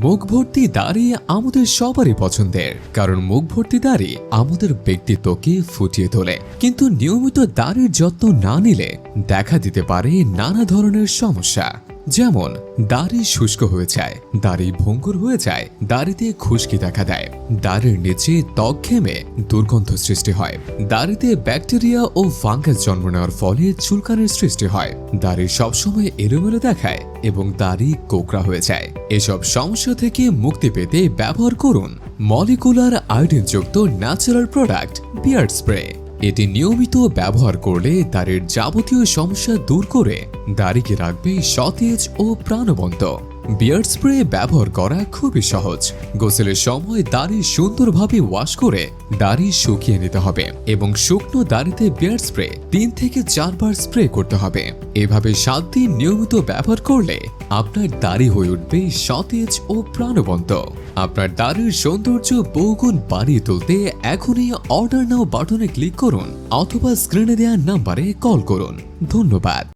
মুখ ভর্তি দাড়ি আমাদের সবারই পছন্দের, কারণ মুখ ভর্তি দাড়ি আমাদের ব্যক্তিত্বকে ফুটিয়ে তোলে। কিন্তু নিয়মিত দাড়ির যত্ন না নিলে দেখা দিতে পারে নানা ধরনের সমস্যা। যেমন, দাড়ি শুষ্ক হয়ে যায়, দাড়ি ভঙ্গুর হয়ে যায়, দাড়িতে খুশকি দেখা দেয়। দাড়ির নিচে ত্বক ঘেমে দুর্গন্ধ সৃষ্টি হয়। দাড়িতে ব্যাকটেরিয়া ও ফাঙ্গাস জন্ম নেওয়ার ফলে চুলকানির সৃষ্টি হয়। দাড়ি সবসময় এলোমেলো দেখায় এবং দাড়ি কোকড়া হয়ে যায়। এসব সমস্যা থেকে মুক্তি পেতে ব্যবহার করুন মলিকুলার আয়োডিনযুক্ত ন্যাচারাল প্রোডাক্ট বিয়ার্ড স্প্রে। এটি নিয়মিত ব্যবহার করলে দাড়ির যাবতীয় সমস্যা দূর করে দাড়িকে রাখবে সতেজ ও প্রাণবন্ত। বিয়ার্ড স্প্রে ব্যবহার করা খুবই সহজ। গোসলের সময় দাড়ি সুন্দরভাবে ওয়াশ করে দাড়ি শুকিয়ে নিতে হবে এবং শুকনো দাড়িতে বিয়ার্ড স্প্রে তিন থেকে চারবার স্প্রে করতে হবে। এভাবে সাত দিন নিয়মিত ব্যবহার করলে আপনার দাড়ি হয়ে উঠবে সতেজ ও প্রাণবন্ত। আপনার দাড়ির সৌন্দর্য বহুগুণ বাড়িয়ে তুলতে এখনই অর্ডার নাও বাটনে ক্লিক করুন অথবা স্ক্রিনে দেওয়া নাম্বারে কল করুন। ধন্যবাদ।